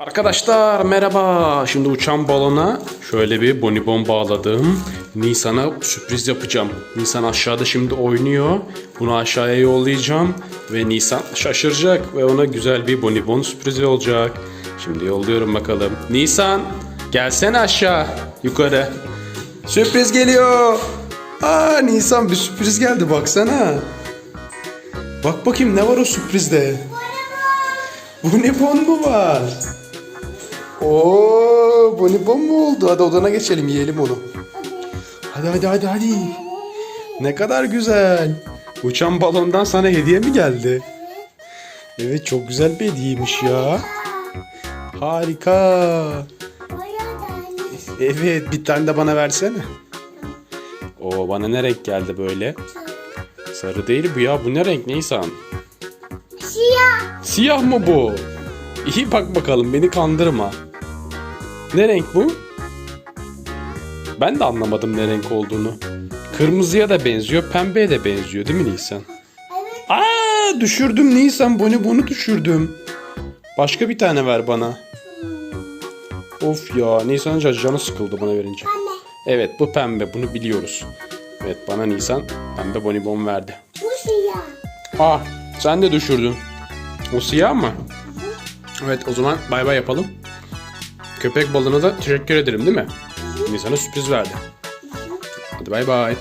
Arkadaşlar merhaba. Şimdi uçan balona şöyle bir bonibon bağladım. Nisan'a sürpriz yapacağım. Nisan aşağıda şimdi oynuyor. Bunu aşağıya yollayacağım. Ve Nisan şaşıracak ve ona güzel bir bonibon sürprizi olacak. Şimdi yolluyorum bakalım. Nisan gelsene aşağı yukarı. Sürpriz geliyor. Aa Nisan bir sürpriz geldi baksana. Bak bakayım ne var o sürprizde. Bonibon mu var? Oo, bonibon mu oldu? Hadi odana geçelim yiyelim onu. Hadi hadi hadi hadi. Ne kadar güzel. Uçan balondan sana hediye mi geldi? Evet çok güzel bir hediyeymiş ya. Harika. Evet bir tane de bana versene. Oo bana ne renk geldi böyle? Sarı değil bu ya. Bu ne renk Nisan? Siyah. Siyah mı bu? İyi bak bakalım beni kandırma. Ne renk bu? Ben de anlamadım ne renk olduğunu. Kırmızıya da benziyor, pembeye de benziyor değil mi Nisan? Evet. Aa düşürdüm Nisan, bunu bunu düşürdüm. Başka bir tane ver bana. Of ya Nisan'ın canı sıkıldı bana verince. Anne. Evet bu pembe bunu biliyoruz. Evet bana Nisan pembe bonibon verdi. Bu siyah. Aa sen de düşürdün. O siyah mı? Evet o zaman bay bay yapalım. Köpek balığına da teşekkür ederim değil mi? Şimdi sürpriz verdi. Hadi bay bay.